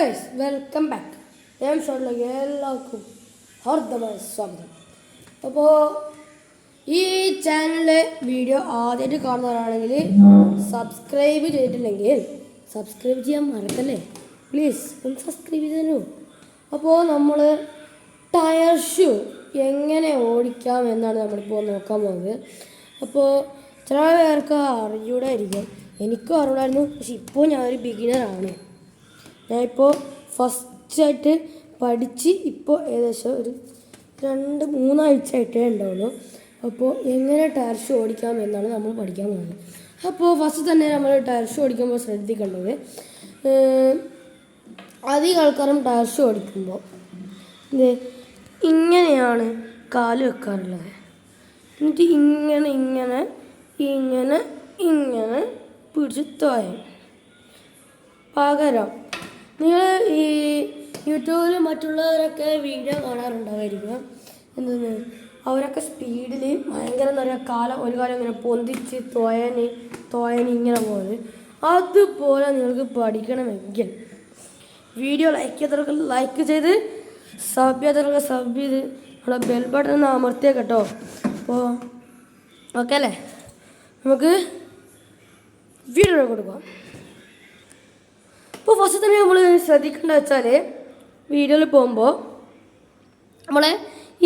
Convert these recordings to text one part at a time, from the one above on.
Guys welcome back. ഞാൻ ഷോട്ടിലേക്ക് എല്ലാവർക്കും ഹർദ്ദമായ സ്വാഗതം. അപ്പോൾ ഈ ചാനലിലെ വീഡിയോ ആദ്യമായിട്ട് കാണുന്നവരാണെങ്കിൽ സബ്സ്ക്രൈബ് ചെയ്തിട്ടില്ലെങ്കിൽ സബ്സ്ക്രൈബ് ചെയ്യാൻ മറക്കല്ലേ? പ്ലീസ് ഒന്ന് സബ്സ്ക്രൈബ് ചെയ്തല്ലോ അപ്പോൾ നമ്മൾ ടയർ ഷൂ എങ്ങനെ ഓടിക്കാം എന്നാണ് നമ്മളിപ്പോൾ നോക്കാൻ പോകുന്നത്. അപ്പോൾ ചില പേർക്ക് അറിയൂടായിരിക്കും എനിക്കും അറിയൂടായിരുന്നു പക്ഷെ ഇപ്പോൾ ഞാനൊരു ബിഗിനറാണ് ഞാനിപ്പോൾ ഫസ്റ്റായിട്ട് പഠിച്ച് ഇപ്പോൾ ഏകദേശം ഒരു രണ്ട് മൂന്നാഴ്ച ആയിട്ടേ ഉണ്ടാവുള്ളൂ. അപ്പോൾ എങ്ങനെ ടയർ ഷോ ഓടിക്കാം എന്നാണ് നമ്മൾ പഠിക്കാൻ പോകുന്നത്. അപ്പോൾ ഫസ്റ്റ് തന്നെ നമ്മൾ ടയർ ഷോ ഓടിക്കുമ്പോൾ ശ്രദ്ധിക്കേണ്ടത് അധികം ആൾക്കാരും ടയർ ഷോ ഓടിക്കുമ്പോൾ ഇത് ഇങ്ങനെയാണ് കാൽ വെക്കാറുള്ളത്. എന്നിട്ട് ഇങ്ങനെ ഇങ്ങനെ ഇങ്ങനെ ഇങ്ങനെ പിടിച്ച് തോയും പകരം നിങ്ങൾ ഈ യൂട്യൂബിൽ മറ്റുള്ളവരൊക്കെ വീഡിയോ കാണാറുണ്ടാവായിരിക്കും. എന്തെന്ന്? അവരൊക്കെ സ്പീഡിൽ ഭയങ്കര എന്താ പറയുക കാലം ഒരു കാലം ഇങ്ങനെ പൊന്തിച്ച് തോയന് തോയന് ഇങ്ങനെ പോകുന്നത് അതുപോലെ നിങ്ങൾക്ക് പഠിക്കണമെങ്കിൽ വീഡിയോ ലൈക്ക് ചെയ്തവർക്ക് ലൈക്ക് ചെയ്ത് സബ് ചെയ്തവർക്ക് സബ് ചെയ്ത് നമ്മളെ ബെൽ ബട്ടൺ ഒന്ന് അമർത്തിയ കേട്ടോ. അപ്പോൾ ഓക്കെ അല്ലേ? നമുക്ക് വീഡിയോ കൊടുക്കാം. ഇപ്പോൾ ഫസ്റ്റ് തന്നെ നമ്മൾ ശ്രദ്ധിക്കേണ്ടത് വെച്ചാൽ വീഡിയോയിൽ പോകുമ്പോൾ നമ്മളെ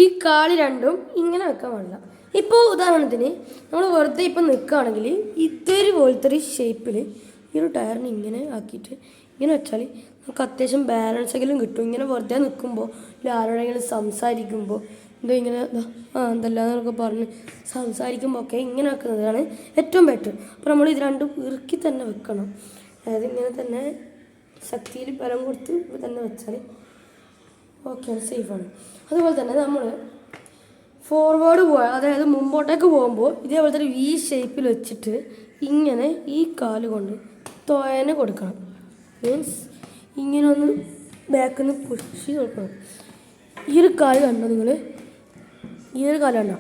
ഈ കാളി രണ്ടും ഇങ്ങനെ വെക്കാൻ പാടില്ല. ഇപ്പോൾ ഉദാഹരണത്തിന് നമ്മൾ വെറുതെ ഇപ്പം നിൽക്കുകയാണെങ്കിൽ ഇതൊരു പോലത്തെ ഒരു ഷേപ്പിൽ ഈ ഒരു ടയറിന് ഇങ്ങനെ ആക്കിയിട്ട് ഇങ്ങനെ വെച്ചാൽ നമുക്ക് അത്യാവശ്യം ബാലൻസ് എങ്കിലും കിട്ടും. ഇങ്ങനെ വെറുതെ നിൽക്കുമ്പോൾ ഇല്ല ആരോടെങ്കിലും സംസാരിക്കുമ്പോൾ എന്തോ ഇങ്ങനെ ആ എന്തല്ലാന്നൊക്കെ പറഞ്ഞ് സംസാരിക്കുമ്പോൾ ഒക്കെ ഇങ്ങനെ വെക്കുന്നതാണ് ഏറ്റവും ബെറ്റർ അപ്പോൾ നമ്മൾ ഇത് രണ്ടും ഇറുക്കി തന്നെ വെക്കണം. അതായത് ഇങ്ങനെ തന്നെ ശക്തിയിൽ ബലം കൊടുത്ത് ഇവിടെ തന്നെ വെച്ചാൽ ഓക്കെയാണ് സേഫാണ് അതുപോലെ തന്നെ നമ്മൾ ഫോർവേഡ് പോയാൽ അതായത് മുമ്പോട്ടേക്ക് പോകുമ്പോൾ ഇതേപോലെ തന്നെ വി ഷേപ്പിൽ വെച്ചിട്ട് ഇങ്ങനെ ഈ കാൽ കൊണ്ട് തോയന് കൊടുക്കണം. മീൻസ് ഇങ്ങനെ ഒന്ന് ബാക്കിൽ നിന്ന് പുഷ് കൊടുക്കണം. ഈ ഒരു കാൽ കണ്ടോ നിങ്ങൾ ഈ ഒരു കാൽ കണ്ടോ?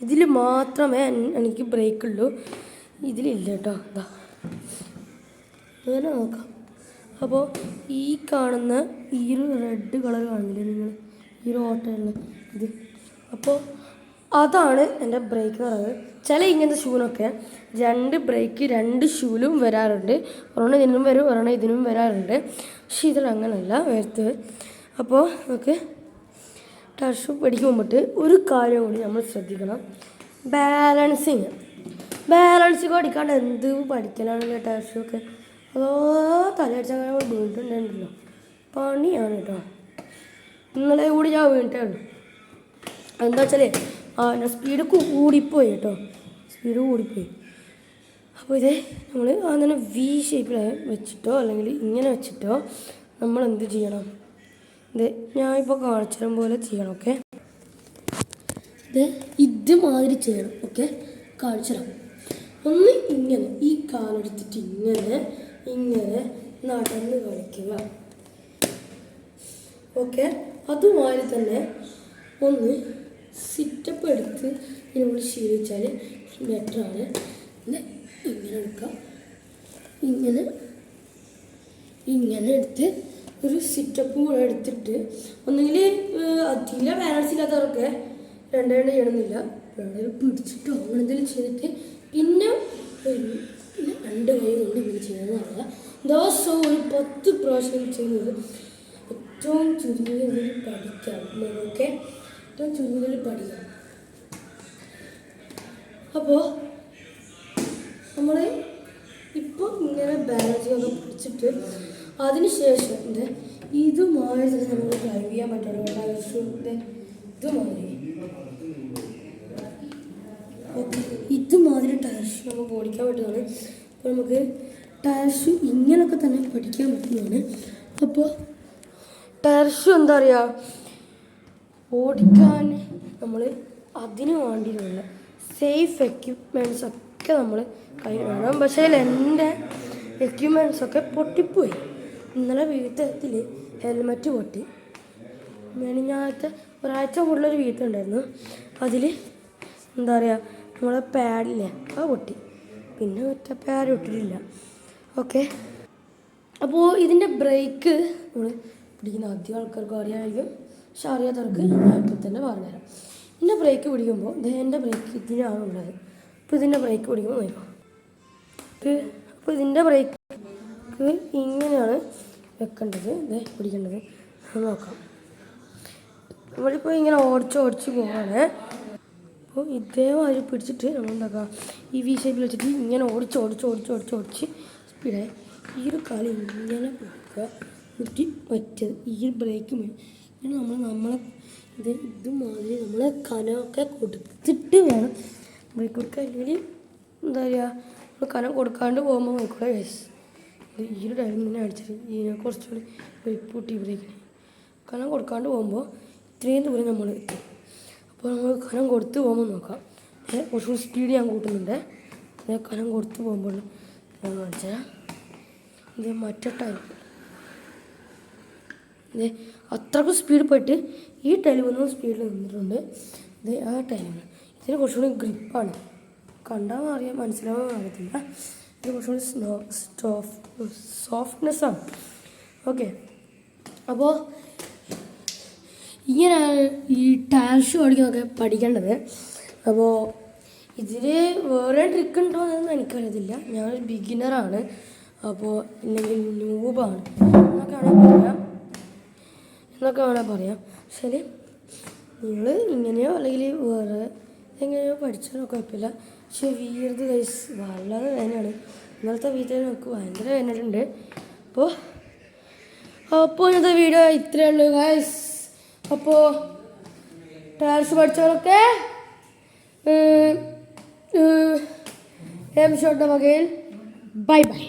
ഇതിൽ മാത്രമേ എനിക്ക് ബ്രേക്ക് ഉള്ളൂ. ഇതിലില്ല കേട്ടോ. എന്താ അങ്ങനെ നോക്കാം. അപ്പോൾ ഈ കാണുന്ന ഈ ഒരു റെഡ് കളർ കാണില്ലേ നിങ്ങൾ? ഈ ഒരു ഓട്ടോയുള്ള ഇത്. അപ്പോൾ അതാണ് എന്റെ ബ്രേക്ക് എന്ന് പറയുന്നത്. ചില ഇങ്ങനത്തെ ഷൂവിനൊക്കെ രണ്ട് ബ്രേക്ക് രണ്ട് ഷൂവിലും വരാറുണ്ട്. ഒരെണ്ണം ഇതിനും വരും ഒരെണ്ണം ഇതിനും വരാറുണ്ട്. പക്ഷെ ഇതിൽ അങ്ങനെയല്ല വരുത്തത്. അപ്പോൾ നമുക്ക് ടർഷു പഠിക്കാൻ ഒരു കാര്യം കൂടി നമ്മൾ ശ്രദ്ധിക്കണം. ബാലൻസിങ് ബാലൻസിങ് പഠിക്കാണ്ട് എന്ത് പഠിക്കലാണല്ലോ ടയർ ഷൂ ഒക്കെ? അതോ അങ്ങനെ വീണിട്ടുണ്ടല്ലോ പണിയാണ് കേട്ടോ ഇന്നലെ കൂടി ഞാൻ വീണിട്ടേ എന്താ വെച്ചാലേ ഞാൻ സ്പീഡ് കൂടിപ്പോയി കേട്ടോ സ്പീഡ് കൂടിപ്പോയി. അപ്പോൾ ഇത് നമ്മൾ അങ്ങനെ വി ഷേപ്പിൽ വെച്ചിട്ടോ അല്ലെങ്കിൽ ഇങ്ങനെ വെച്ചിട്ടോ നമ്മൾ എന്ത് ചെയ്യണം? ഇത് ഞാൻ ഇപ്പോൾ കാണിച്ചതും പോലെ ചെയ്യണം ഓക്കെ? ഇത് ഇതുമാതിരി ചെയ്യണം ഓക്കെ? കാണിച്ചു ഒന്ന് ഇങ്ങനെ ഈ കാലെടുത്തിട്ട് ഇങ്ങനെ ഇങ്ങനെ നടന്ന് കളിക്കുക. ഓക്കെ അതുമാതിരി തന്നെ ഒന്ന് സിറ്റപ്പ് എടുത്ത് നമ്മൾ ശീലിച്ചാൽ ബെറ്ററാണ് ഇത് ഇങ്ങനെ എടുക്കാം. ഇങ്ങനെ ഇങ്ങനെ എടുത്ത് ഒരു സിറ്റപ്പ് കൂടെ എടുത്തിട്ട് ഒന്നുകിൽ തീരെ ബാലൻസ് ഇല്ലാത്തവർക്ക് രണ്ട് രണ്ട് ചെയ്യണമെന്നില്ല രണ്ടെണ്ണം പിടിച്ചിട്ടോ അങ്ങനെ എന്തെങ്കിലും ചെയ്തിട്ട് പിന്നെ പിന്നെ രണ്ട് കൈ കൊണ്ട് ഇങ്ങനെ ചെയ്യുന്നതല്ല ദിവസവും ഒരു പത്ത് പ്രാവശ്യം ചെയ്യുന്നത് ഏറ്റവും ചുരുങ്ങിയതിൽ പഠിക്കാം. നമുക്ക് ഏറ്റവും ചുരുങ്ങിയതിൽ പഠിക്കാം. അപ്പോൾ നമ്മൾ ഇപ്പോൾ ഇങ്ങനെ ബാലൻസ് ഒക്കെ പഠിച്ചിട്ട് അതിനുശേഷം ഇത് ഇതുമാതിരി തന്നെ നമുക്ക് ഡ്രൈവ് ചെയ്യാൻ പറ്റുള്ളൂ ഇത് ഇതുമാതിരി ഓക്കെ ഇതുമാതിരി നമുക്ക് ഓടിക്കാൻ പറ്റുന്നതാണ്. അപ്പോൾ നമുക്ക് ടയർ ഇങ്ങനെയൊക്കെ തന്നെ പഠിക്കാൻ പറ്റുന്നതാണ്. അപ്പോൾ ടയർ എന്താ പറയുക ഓടിക്കാൻ നമ്മൾ അതിനു വേണ്ടിയിട്ടുള്ള സേഫ് എക്യുപ്മെന്റ്സ് ഒക്കെ നമ്മൾ കയ്യിൽ വേണം. പക്ഷേ എന്റെ എക്യുപ്മെന്റ്സ് ഒക്കെ പൊട്ടിപ്പോയി. ഇന്നലെ വീട്ടിൽ ഹെൽമെറ്റ് പൊട്ടി. മെനിഞ്ഞാഴത്തെ ഒരാഴ്ച കൂടുതലൊരു വീട്ടുണ്ടായിരുന്നു അതിൽ എന്താ പറയുക നമ്മളെ പാഡില്ലേ അത് പൊട്ടി. പിന്നെ ഒറ്റ പാഡ് ഇട്ടിട്ടില്ല. ഓക്കെ അപ്പോൾ ഇതിന്റെ ബ്രേക്ക് നമ്മൾ പിടിക്കുന്ന അധികം ആൾക്കാർക്ക് അറിയാമായിരിക്കും. പക്ഷെ അറിയാത്തവർക്ക് ഞാൻ ഇപ്പം തന്നെ പറഞ്ഞുതരാം. ഇതിന്റെ ബ്രേക്ക് പിടിക്കുമ്പോൾ എന്റെ ബ്രേക്ക് ഇതിനാണ് ഉള്ളത്. അപ്പോൾ ഇതിന്റെ ബ്രേക്ക് പിടിക്കുമ്പോൾ നോക്കാം അപ്പോൾ ഇതിന്റെ ബ്രേക്ക് ഇങ്ങനെയാണ് വെക്കേണ്ടത്. ഇത് പിടിക്കേണ്ടത്. നോക്കാം. നമ്മളിപ്പോൾ ഇങ്ങനെ ഓടിച്ച് ഓടിച്ച് പോവാണ്. അപ്പോൾ ഇതേമാതിരി പിടിച്ചിട്ട് നമ്മൾ എന്താക്കുക ഈ വി ഷേപ്പിൽ വെച്ചിട്ട് ഇങ്ങനെ ഓടിച്ച് ഓടിച്ച് ഓടിച്ച് ഓടിച്ച് ഓടിച്ച് സ്പീഡായി ഈ ഒരു കളി ഇങ്ങനെ കൊടുക്കുക എന്നിട്ട് മറ്റേത് ഈ ഒരു ബ്രേക്ക് ഇങ്ങനെ നമ്മൾ നമ്മളെ ഇത് ഇതുമാതിരി നമ്മളെ കനമൊക്കെ കൊടുത്തിട്ട് വേണം ബ്രേക്ക് കൊടുക്കുക അല്ലെങ്കിൽ എന്താ പറയുക നമ്മൾ കനം കൊടുക്കാണ്ട് പോകുമ്പോൾ നോക്കുക യെസ് ഈ ഒരു ടൈം തന്നെ അടിച്ചത് ഇതിനെ കുറച്ചുകൂടി ബ്രേക്ക് പൊട്ടി ബ്രേക്കിന് കനം കൊടുക്കാണ്ട് പോകുമ്പോൾ ഇത്രയും ദൂരം നമ്മൾ എത്തും. അപ്പോൾ നമ്മൾ കനം കൊടുത്ത് പോകുമ്പോൾ നോക്കാം. കുറച്ചുകൂടി സ്പീഡ് ഞാൻ കൂട്ടുന്നുണ്ട്. കനം കൊടുത്ത് പോകുമ്പോൾ ഞാൻ കാണിച്ചാൽ ഇത് മറ്റേ ടൈം ഇത് അത്രക്കും സ്പീഡ് പോയിട്ട് ഈ ടൈം വന്ന സ്പീഡിൽ നിന്നിട്ടുണ്ട്. ഇത് ആ ടൈം ഇതിന് കുറച്ചുകൂടി ഗ്രിപ്പാണ് കണ്ടാൽ അറിയാൻ മനസ്സിലാവാൻ അറിയത്തില്ല. ഇത് കുറച്ചുകൂടി സ്നോ സോഫ്റ്റ്നെസ്സാണ് ഓക്കെ അപ്പോൾ ഇങ്ങനെയാണ് ഈ ടാഷ് അടിക്കാനൊക്കെ പഠിക്കേണ്ടത്. അപ്പോൾ ഇതിൽ വേറെ ട്രിക്ക് ഉണ്ടോ എന്ന് എനിക്കറിയത്തില്ല. ഞാനൊരു ബിഗിനറാണ് അപ്പോൾ ഇല്ലെങ്കിൽ ന്യൂബാണ് എന്നൊക്കെ വേണമെങ്കിൽ പറയാം. എന്നൊക്കെ വേണേൽ പറയാം. ശരി. നിങ്ങൾ ഇങ്ങനെയോ അല്ലെങ്കിൽ വേറെ എങ്ങനെയോ പഠിച്ചാലോ കുഴപ്പമില്ല. പക്ഷേ വീർത് കൈസ് വളരെ വേദനയാണ് ഇന്നലത്തെ വീട്ടിൽ നമുക്ക് ഭയങ്കര വേദനയുണ്ട്. അപ്പോൾ അപ്പോൾ ഇന്നത്തെ വീഡിയോ ഇത്രയേ ഉള്ളൂ ഗൈസ് അപ്പോൾ ടയർസ് പഠിച്ചവരൊക്കെ എം ഷോട്ട് വകയിൽ ബൈ ബൈ